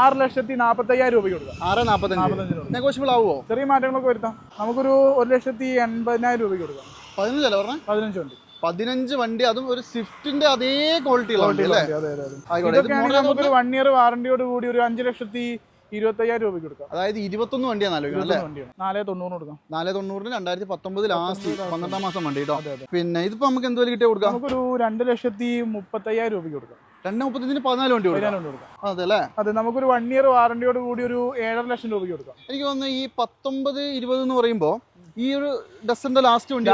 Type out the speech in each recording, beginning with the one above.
ആറ് ലക്ഷത്തി നാൽപ്പത്തയ്യായിരം രൂപയ്ക്ക് കൊടുക്കാം. ആറ് നാൽപ്പത്തഞ്ച് നെഗോഷ്യബിൾ ആവുമോ ചെറിയ മാറ്റങ്ങളൊക്കെ വരുത്താം. നമുക്കൊരു ഒരു ലക്ഷത്തി എൺപതിനായിരം രൂപയ്ക്ക് കൊടുക്കാം. പതിനഞ്ചല്ലേ പറഞ്ഞു? പതിനഞ്ച് വണ്ടി. പതിനഞ്ച് വണ്ടി അതും ഒരു സ്വിഫ്റ്റിന്റെ അതേ ക്വാളിറ്റി വണ്ടി അല്ലേ? നമുക്കൊരു വൺ ഇയർ വാറണ്ടിയോട് കൂടി ഒരു അഞ്ച് ലക്ഷത്തി ഇരുപത്തയ്യായിരം രൂപയ്ക്ക് കൊടുക്കാം. അതായത് ഇരുപത്തൊന്ന് വണ്ടിയാണ്. ആലോചിക്കുന്നത് നാല് തൊണ്ണൂറിന് കൊടുക്കാം. നാല് തൊണ്ണൂറിന് രണ്ടായിരത്തി പത്തൊമ്പത് ലാസ്റ്റ് പന്ത്രണ്ടാം മാസം വണ്ടി കേട്ടോ. പിന്നെ ഇതിപ്പോ നമുക്ക് എന്തുവരെ കിട്ടിയ കൊടുക്കാം? നമുക്കൊരു രണ്ട് ലക്ഷത്തി മുപ്പത്തയ്യായിരം രൂപയ്ക്ക് കൊടുക്കാം. രണ്ട് മുപ്പത്തഞ്ചിന് പതിനാല് വണ്ടി കൊടുക്കാം. അതെ അല്ലേ അതെ നമുക്കൊരു വൺ ഇയർ വാറണ്ടിയോട് കൂടി ഒരു ഏഴര ലക്ഷം രൂപയ്ക്ക് കൊടുക്കാം. എനിക്ക് തോന്നുന്നു ഈ പത്തൊമ്പത് ഇരുപത് എന്ന് പറയുമ്പോൾ ഈ ഒരു ഡസന്റെ ലാസ്റ്റ് വണ്ടി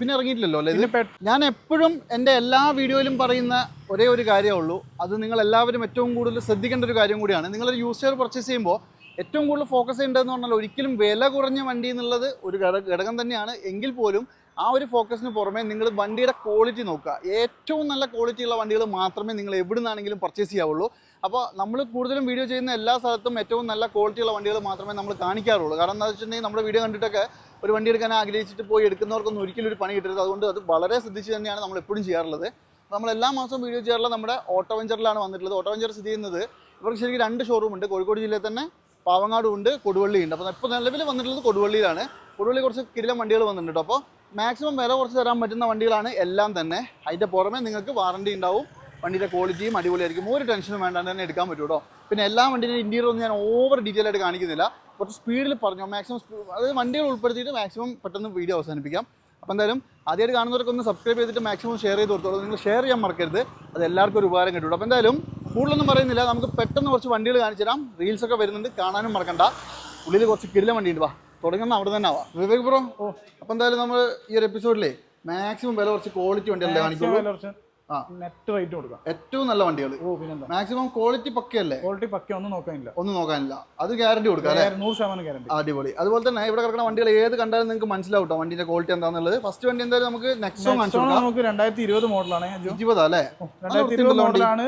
പിന്നെ ഇറങ്ങിയിട്ടില്ലല്ലോ അല്ലേ ഞാൻ എപ്പോഴും എന്റെ എല്ലാ വീഡിയോയിലും പറയുന്ന ഒരേ ഒരു കാര്യമേ ഉള്ളൂ. അത് നിങ്ങൾ എല്ലാവരും ഏറ്റവും കൂടുതൽ ശ്രദ്ധിക്കേണ്ട ഒരു കാര്യം കൂടിയാണ്. നിങ്ങളൊരു യൂസ് ചെയർ പർച്ചേസ് ചെയ്യുമ്പോൾ ഏറ്റവും കൂടുതൽ ഫോക്കസ് ചെയ്യേണ്ടതെന്ന് പറഞ്ഞാൽ ഒരിക്കലും വില കുറഞ്ഞ വണ്ടി എന്നുള്ളത് ഒരു ഘടകം തന്നെയാണ്. എങ്കിൽ പോലും ആ ഒരു ഫോക്കസിന് പുറമെ നിങ്ങൾ വണ്ടിയുടെ ക്വാളിറ്റി നോക്കുക. ഏറ്റവും നല്ല ക്വാളിറ്റി ഉള്ള വണ്ടികൾ മാത്രമേ നിങ്ങൾ എവിടെ നിന്നാണെങ്കിലും പർച്ചേസ് ചെയ്യാവുള്ളൂ. അപ്പോൾ നമ്മൾ കൂടുതലും വീഡിയോ ചെയ്യുന്ന എല്ലാ സ്ഥലത്തും ഏറ്റവും നല്ല ക്വാളിറ്റി ഉള്ള വണ്ടികൾ മാത്രമേ നമ്മൾ കാണിക്കാറുള്ളൂ. കാരണം എന്താ വെച്ചിട്ടുണ്ടെങ്കിൽ നമ്മുടെ വീഡിയോ കണ്ടിട്ടൊക്കെ ഒരു വണ്ടി എടുക്കാൻ ആഗ്രഹിച്ചിട്ട് പോയി എടുക്കുന്നവർക്കൊന്നും ഒരിക്കലും ഒരു പണി കിട്ടരുത്. അതുകൊണ്ട് അത് വളരെ ശ്രദ്ധിച്ച് തന്നെയാണ് നമ്മൾ എപ്പോഴും ചെയ്യാറുള്ളത്. നമ്മൾ എല്ലാ മാസവും വീഡിയോ ചെയ്യാറുള്ള നമ്മുടെ ഓട്ടോ വെഞ്ചറിലാണ് വന്നിട്ടുള്ളത്. ഓട്ടോ വെഞ്ചർ സ്ഥിതി ചെയ്യുന്നത് ഇവർക്ക് ശരിക്കും രണ്ട് ഷോറൂം ഉണ്ട്. കോഴിക്കോട് ജില്ലയിൽ തന്നെ പാവങ്ങാടും ഉണ്ട് കൊടുവള്ളിയുണ്ട് അപ്പോൾ ഇപ്പോൾ നിലവിൽ വന്നിട്ടുള്ളത് കൊടുവള്ളിയിലാണ്. കൊടുവള്ളി കുറച്ച് കിരിലം വണ്ടികൾ വന്നിട്ടുണ്ട്. അപ്പോൾ മാക്സിമം വില കുറച്ച് തരാൻ പറ്റുന്ന വണ്ടികളാണ് എല്ലാം തന്നെ. അതിന്റെ പുറമെ നിങ്ങൾക്ക് വാറണ്ടി ഉണ്ടാവും. വണ്ടിയുടെ ക്വാളിറ്റിയും അടിപൊളിയായിരിക്കും. ഒരു ടെൻഷനും വേണ്ടാണ്ട് തന്നെ എടുക്കാൻ പറ്റും കേട്ടോ പിന്നെ എല്ലാ വണ്ടിയുടെ ഇന്റീരിയർ ഒന്നും ഞാൻ ഓവർ ഡീറ്റെയിൽ ആയിട്ട് കാണിക്കുന്നില്ല. കുറച്ച് സ്പീഡിൽ പറഞ്ഞു മാക്സിമം അതായത് വണ്ടികൾ ഉൾപ്പെടുത്തിയിട്ട് മാക്സിമം പെട്ടെന്ന് വീഡിയോ അവസാനിപ്പിക്കാം. അപ്പോൾ എന്തായാലും ആദ്യമായിട്ട് കാണുന്നവർക്ക് ഒന്ന് സബ്സ്ക്രൈബ് ചെയ്തിട്ട് മാക്സിമം ഷെയർ ചെയ്ത് കൊടുത്തോളൂ. നിങ്ങൾ ഷെയർ ചെയ്യാൻ മറക്കരുത്. അത് എല്ലാവർക്കും ഒരു ഉപകാരം കിട്ടും അപ്പോൾ എന്തായാലും കൂടുതലൊന്നും പറയുന്നില്ല. നമുക്ക് പെട്ടെന്ന് കുറച്ച് വണ്ടികൾ കാണിച്ചു തരാം റീൽസൊക്കെ വരുന്നുണ്ട്. കാണാനും മറക്കണ്ട. ഉള്ളിൽ കുറച്ച് കിടിലം വണ്ടിയുണ്ട് വാ. തുടങ്ങുന്ന അവിടെ തന്നെ ആവാം. വിവേക് ബ്രോ ഓ. അപ്പോൾ എന്തായാലും നമ്മൾ ഈ ഒരു എപ്പിസോഡിലെ മാക്സിമം വില കുറച്ച് ക്വാളിറ്റി വണ്ടിയല്ലേ കാണിക്കുള്ളൂ. നെറ്റ് റേറ്റ് കൊടുക്കാം. ഏറ്റവും നല്ല വണ്ടികൾ മാക്സിമം ക്വാളിറ്റി പക്കയല്ലേ? ക്വാളിറ്റി പക്ക ഒന്നും നോക്കാനില്ല. ഒന്നും നോക്കാനില്ല. അത് ഗ്യാരണ്ടി കൊടുക്കാം നൂറ് ശതമാനം ഗ്യാരണ്ടി അടിപൊളി. അതുപോലെ തന്നെ ഇവിടെ കിടക്കുന്ന വണ്ടികൾ ഏത് കണ്ടാലും നിങ്ങൾക്ക് മനസ്സിലാവും കേട്ടോ വണ്ടിന്റെ ക്വാളിറ്റി എന്താണെന്നുള്ളത് ഫസ്റ്റ് വണ്ടി എന്തായാലും നമുക്ക് നെക്സോ നമുക്ക് രണ്ടായിരത്തി ഇരുപത് മോഡലാണ് ഇരുപതാ അല്ലേ? രണ്ടായിരത്തി ഇരുപത് മോഡലാണ്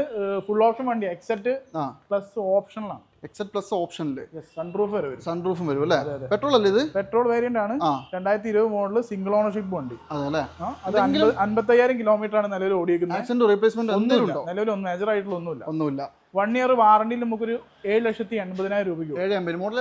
ഫുൾ ഓപ്ഷൻ വണ്ടി. എക്സെറ്റ് പ്ലസ് പ്ലസ് ഓപ്ഷനിലാണ് എക്സെറ്റ് പ്ലസ് ഓപ്ഷനിൽ സൺറൂഫ് വരെ സൺറൂഫും വരും അല്ലേ. പെട്രോൾ അല്ലേ ഇത്? പെട്രോൾ വേരിയന്റ് ആണ്. രണ്ടായിരത്തി ഇരുപത് മോഡൽ സിംഗിൾ ഓണർഷിപ്പ് വണ്ടി അതെ അല്ലേ? ആ, അത് അൻപത് അൻപത്തയ്യായിരം കിലോമീറ്റർ ആണ് നിലവിൽ ഓടിയിരിക്കുന്നത് ആക്സിഡന്റ് റീപ്ലേസ്മെന്റ് ഒന്നുമില്ല. നിലവിൽ ഒന്നും മേജർ ആയിട്ടുള്ള ഒന്നുമില്ല. ഒന്നുമില്ല. വൺ ഇയർ വാറണ്ടിയിൽ നമുക്കൊരു ഏഴ് ലക്ഷത്തി എൺപതിനായിരം രൂപയ്ക്ക്. ഏഴ് അമ്പത്. മോഡൽ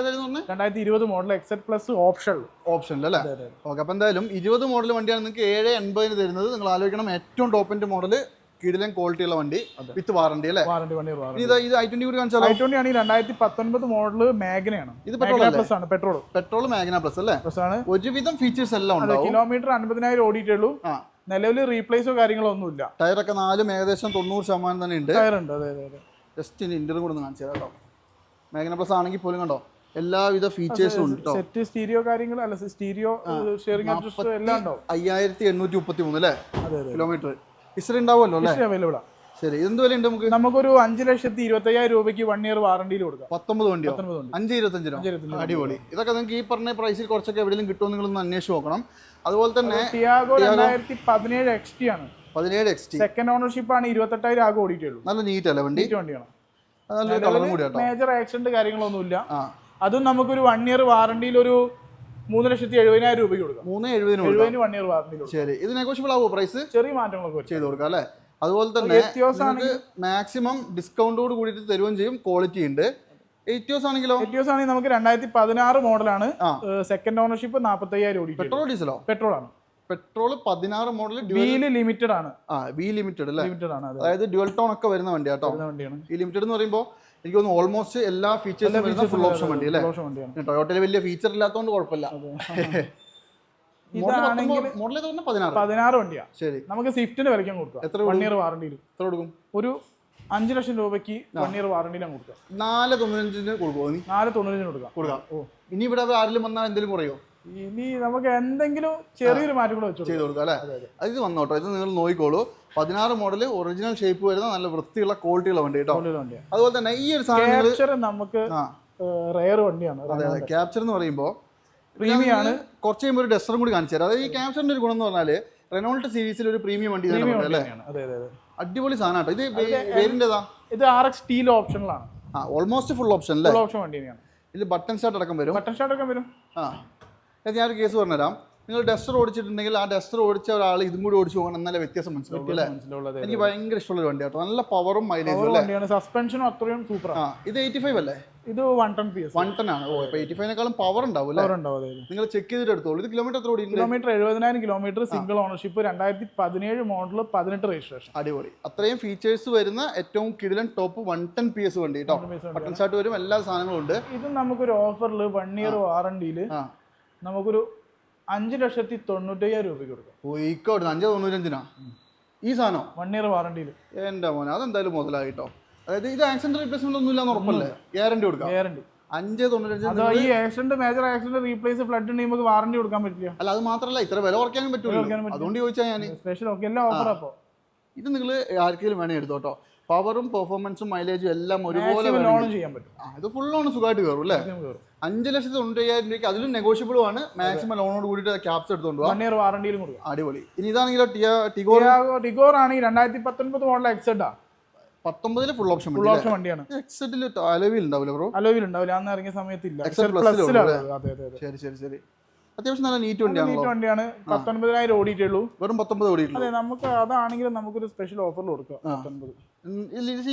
രണ്ടായിരത്തി ഇരുപത് model XZ plus option option അല്ലേ? ഓക്കെ അപ്പോൾ എന്തായാലും ഇരുപത് മോഡൽ വണ്ടിയാണ് നിങ്ങൾക്ക് ഏഴ് എൺപതിന് തരുന്നത്. നിങ്ങൾ ആലോചിക്കണം ഏറ്റവും ടോപ്പിന്റെ മോഡൽ കിടിലൻ ക്വാളിറ്റി ഉള്ള വണ്ടി വിത്ത് വാറണ്ടി അല്ലേ? വാറണ്ടി വണ്ടി ഇത് ഇത് ഐ ട്വന്റി കൂടി ഐ ട്വന്റി ആണ് രണ്ടായിരത്തി പത്തൊൻപത് മോഡൽ മാഗ്നയാണ്. ഇത് പെട്രോൾ പ്ലസ് ആണ് പെട്രോൾ പെട്രോൾ മാഗ്ന പ്ലസ് അല്ലേ? പ്ലസ് ആണ്. ഒരുവിധം ഫീച്ചേഴ്സ് എല്ലാം ഉണ്ട് കിലോമീറ്റർ അൻപതിനായിരം ഓടിയിട്ടുള്ളൂ. നിലവിൽ റീപ്ലേസോ കാര്യങ്ങളോ ഒന്നുമില്ല ഒക്കെ നാലും ഏകദേശം തൊണ്ണൂറ് ശതമാനം തന്നെ ഉണ്ട്. ടയർ ഉണ്ട് അതെ അതെ ജസ്റ്റ് ഇനി ഇന്റർവ്യൂ കൂടെ ഒന്ന് കാണിച്ചു കേട്ടോ. മാഗ്ന പ്ലസ് ആണെങ്കിൽ പോലും കണ്ടോ? എല്ലാവിധ ഫീച്ചേഴ്സും ഉണ്ട് സെറ്റ് സ്റ്റീരിയോ കാര്യങ്ങൾ അല്ല സ്റ്റീരിയോ ഷെയറിംഗ് എല്ലാം ഉണ്ടോ അയ്യായിരത്തി എണ്ണൂറ്റി മുപ്പത്തി മൂന്ന് അല്ലേ കിലോമീറ്റർ ഹിസ്റ്ററി ഉണ്ടാവുമല്ലോ അല്ലേ? അവൈലബിൾ ശരി. എന്ത് വില ഉണ്ട് നമുക്ക്? നമുക്കൊരു അഞ്ച് ലക്ഷത്തി ഇരുപത്തയ്യായിരം രൂപയ്ക്ക് വൺ ഇയർ വാറണ്ടിയിൽ കൊടുക്കാം. പത്തൊമ്പത് വണ്ടി. അഞ്ച് ഇരുപത്തഞ്ച് രൂപ അടിപൊളി. ഇതൊക്കെ നിങ്ങൾക്ക് ഈ പറഞ്ഞ പ്രൈസിൽ കുറച്ചൊക്കെ എവിടെയെങ്കിലും കിട്ടുമോ നിങ്ങളൊന്ന് അന്വേഷിച്ച് നോക്കണം. അതുപോലെ തന്നെ ടിയാഗോ രണ്ടായിരത്തി പതിനേഴ് എക്സ് ടി ആണ്. പതിനേഴ് എക്സ് ടി സെക്കൻഡ് ഓണർഷിപ്പ് ആണ് ഇരുപത്തെട്ടായിരം ആകെ ഓടിയിട്ടുള്ളൂ. നല്ല നീറ്റ് അല്ലേ വണ്ടി? വണ്ടിയാണ്. മേജർ ആക്സിഡന്റ് കാര്യങ്ങളൊന്നുമില്ല. അതും നമുക്കൊരു വൺ ഇയർ വാറണ്ടിയിൽ ഒരു മൂന്ന് ലക്ഷത്തി എഴുപതിനായിരം രൂപയ്ക്ക് കൊടുക്കാം. മൂന്ന് എഴുപതിന് എഴുപതിന് വൺ ഇയർ വാറണ്ടിയിൽ ശരി. ഇത് നെഗോഷ്യബിൾ ആവുമോ പ്രൈസ് ചെറിയ മാറ്റങ്ങളൊക്കെ ചെയ്ത് കൊടുക്കാം അല്ലേ? അതുപോലെ തന്നെ മാക്സിമം ഡിസ്കൗണ്ടോട് കൂടിയിട്ട് തരുകയും ചെയ്യും. ക്വാളിറ്റി ഉണ്ട്. എയ്റ്റിയോസ് ആണെങ്കിലോ? എയ്റ്റിയോസ് ആണെങ്കിൽ നമുക്ക് രണ്ടായിരത്തി പതിനാറ് മോഡലാണ് സെക്കൻഡ് ഓണർഷിപ്പ് നാൽപ്പത്തയ്യായിരം ഓടി പെട്രോൾ ഡീസലോ പെട്രോൾ ആണ്. പെട്രോൾ പതിനാറ് മോഡൽ വീൽ ലിമിറ്റഡ് ആണ്. ആ വി ലിമിറ്റഡ് അല്ലേ? ലിമിറ്റഡ് ആണ് അതായത് ഡ്യുവൽ ടോൺ ഒക്കെ വരുന്ന വണ്ടി കേട്ടോ വരുന്ന വണ്ടിയാണ്. ഈ ലിമിറ്റഡ് എന്ന് പറയുമ്പോൾ എനിക്ക് തോന്നുന്നു ഓൾമോസ്റ്റ് എല്ലാ ഫീച്ചേഴ്സും വരുന്ന ഫുൾ ഓപ്ഷൻ വണ്ടി അല്ലേ ടൊയോട്ടയിൽ വലിയ ഫീച്ചർ ഇല്ലാത്തതുകൊണ്ട് കുഴപ്പമില്ല. പതിനാറ്? വണ്ടിയാ. ശരി. നമുക്ക് സ്വിഫ്റ്റിന് വിലയ്ക്കാൻ കൊടുക്കാം. എത്ര വൺ ഇയർ വാറണ്ടി എത്ര കൊടുക്കും? ഒരു അഞ്ച് ലക്ഷം രൂപയ്ക്ക് വൺ ഇയർ വാറണ്ടിയിലാണ് കൊടുക്കുക നാല് തൊണ്ണൂറ്റഞ്ചിന് കൊടുക്കുമോ നാല് തൊണ്ണൂറ്റഞ്ചിന് കൊടുക്കാം. കൊടുക്കാം. ഓ. ഇനി ഇവിടെ ആരെങ്കിലും വന്നാൽ എന്തെങ്കിലും കുറയോ? ഇനി നമുക്ക് എന്തെങ്കിലും ചെറിയൊരു മാറ്റം കൂടെ വെച്ചു ചെയ്ത് കൊടുക്കാം അല്ലേ? ഇത് വന്നോട്ടോ ഇത് നിങ്ങൾ നോക്കിക്കോളൂ. പതിനാറ് മോഡൽ ഒറിജിനൽ ഷേപ്പ് വരുന്ന നല്ല വൃത്തിയുള്ള ക്വാളിറ്റിയുള്ള വണ്ടി കേട്ടോ. അതുപോലെ തന്നെ ഈ ഒരു സാധനം നമുക്ക് റയർ വണ്ടിയാണ് അതെ അതെ. ക്യാപ്ചർ എന്ന് പറയുമ്പോൾ പ്രീമിയം ആണ്. കുറച്ച് കഴിയുമ്പോൾ ഒരു ഡസ്റ്ററും കൂടി കാണിച്ചു തരാം. അതായത് ഈ ക്യാപ്ചറിന്റെ ഒരു ഗുണം എന്ന് പറഞ്ഞാൽ റെനോൾട്ട് സീരീസിൽ ഒരു പ്രീമിയം വണ്ടി അല്ലേ? അതെ അതെ അതെ. അടിപൊളി സാധനം കേട്ടോ. ഇത് പേരിന്റെതാ ഇത് ആർ എക്സ് സ്റ്റീൽ ഓപ്ഷനിലാണ് ആ ഓൾമോസ്റ്റ് ഫുൾ ഓപ്ഷൻ അല്ലേ? ഫുൾ ഓപ്ഷൻ വണ്ടി തന്നെയാണ്. ഇതിൽ ബട്ടൺ സ്റ്റാർട്ട് അടക്കം വരും. ബട്ടൺ സ്റ്റാർട്ട് അടക്കം വരും. ആ. ഇത് ഞാനൊരു കേസ് പറഞ്ഞുതരാം. നിങ്ങൾ ഡസ്റ്റർ ഓടിച്ചിട്ടുണ്ടെങ്കിൽ ആ ഡസ്റ്റർ ഓടിച്ച ഒരാൾ ഇതും കൂടി ഓടിച്ചു പോകണം എന്നാലേ വ്യത്യാസം മനസ്സിലാവും എനിക്ക് ഭയങ്കര ഇഷ്ടമുള്ള ഒരു വണ്ടി കേട്ടോ നല്ല പവറും മൈലേജും വണ്ടിയാണ്. സസ്പെൻഷനും അത്രയും സൂപ്പർ ആ ഇത് എയ്റ്റി ഫൈവ് അല്ലേ? ഇത് one ten P one ten ആണ്. ഓ ഇപ്പൊ എയ്റ്റി ഫൈവിനേക്കാളും പവർ ഉണ്ടാവും നിങ്ങൾ ചെക്ക് ചെയ്തിട്ട് എടുത്തോളൂ. ഇത് കിലോമീറ്റർ എത്ര ഓടിയിട്ടുണ്ട്? കിലോമീറ്റർ എഴുപതിനായിരം കിലോമീറ്റർ സിംഗിൾ ഓണർഷിപ്പ് രണ്ടായിരത്തി പതിനേഴ് മോഡൽ പതിനെട്ട് രജിസ്ട്രേഷൻ അടിപൊളി. അത്രയും ഫീച്ചേഴ്സ് വരുന്ന ഏറ്റവും കിടിലൻ top one ten P S വണ്ടി കേട്ടോ ബട്ടൺ സ്റ്റാർട്ട് വരും. എല്ലാ സാധനങ്ങളും ഉണ്ട്. ഇത് നമുക്കൊരു ഓഫറിൽ വൺ ഇയർ വാറണ്ടിയിൽ നമുക്കൊരു അഞ്ച് ലക്ഷത്തി തൊണ്ണൂറ്റയ്യായിരം രൂപയ്ക്ക് കൊടുക്കാം. പോയിക്കോട്ടെ അഞ്ച് തൊണ്ണൂറ്റഞ്ചിനാ? ഈ സാധനം? വൺ ഇയർ വാറണ്ടിയിൽ എന്റെ മോനെ അതെന്തായാലും മുതലായിട്ടോ. അതായത് ഇത് ആക്സിഡന്റ് റീപ്ലേസ്മെന്റ് ഒന്നും ഇല്ലാന്ന് ഉറപ്പല്ലേ? ഗ്യാരണ്ടി കൊടുക്കാം. ഗ്യാരണ്ടി അഞ്ച് തൊണ്ണൂറ്റഞ്ച് ഈ accident major accident replace flood ഉണ്ടെങ്കിൽ നമുക്ക് വാറണ്ടി കൊടുക്കാൻ പറ്റില്ല. അല്ല അത് മാത്രമല്ല ഇത്ര വില കുറയ്ക്കാനും പറ്റൂല പറ്റില്ല. അതുകൊണ്ട് ചോദിച്ചാൽ ഞാൻ സ്പെഷ്യൽ ഓക്കെ എല്ലാം ഓഫർ അപ്പോൾ ഇത് നിങ്ങൾ ആർക്കെങ്കിലും വേണേ എടുത്തോട്ടോ. പവറും പെർഫോമൻസും മൈലേജും എല്ലാം ഒരുപോലെ ചെയ്യാൻ പറ്റും. ഇത് ഫുൾ ഓൺ സുഖമായിട്ട് കയറും അല്ലേ? കയറും അഞ്ച് ലക്ഷത്തി തൊണ്ണൂറ്റയ്യായിരം രൂപയ്ക്ക് അതിലും നെഗോഷ്യബിളും ആണ്. മാക്സിമം ലോണോട് കൂടിയിട്ട് ക്യാപ്സ് എടുത്തോണ്ട് പോവാം വൺ ഇയർ വാറണ്ടിയിലും കൊടുക്കും. അടിപൊളി. ഇനി ഇതാണെങ്കിൽ ടിയ ടിഗോർ? ടിഗോർ ആണ് ഈ രണ്ടായിരത്തി പത്തൊൻപത് മോഡൽ എക്സെഡാ പത്തൊമ്പതിൽ ഫുൾ ഓപ്ഷൻ ഫുൾ ഓപ്ഷൻ വണ്ടിയാണ്. എക്സെറ്റിൽ അലോവിൽ ഉണ്ടാവില്ല ബ്രോ അലോവിൽ ഉണ്ടാവില്ല അന്ന് ഇറങ്ങിയ സമയത്തില്ല Excel plus പ്ലസിലാണ് ലും അതെ അതെ അതെ. ശരി ശരി ശരി. അത്യാവശ്യം നല്ല നീറ്റ് വണ്ടിയാണല്ലോ. നീറ്റ് വണ്ടിയാണ്. പത്തൊൻപതിനായിരം ഓടിയിട്ടുള്ളൂ വെറും പത്തൊമ്പത് ഓടിയിട്ടുള്ളൂ. അതെ നമുക്ക് അതാണെങ്കിലും നമുക്കൊരു സ്പെഷ്യൽ ഓഫറിൽ കൊടുക്കാം. പത്തൊൻപത്.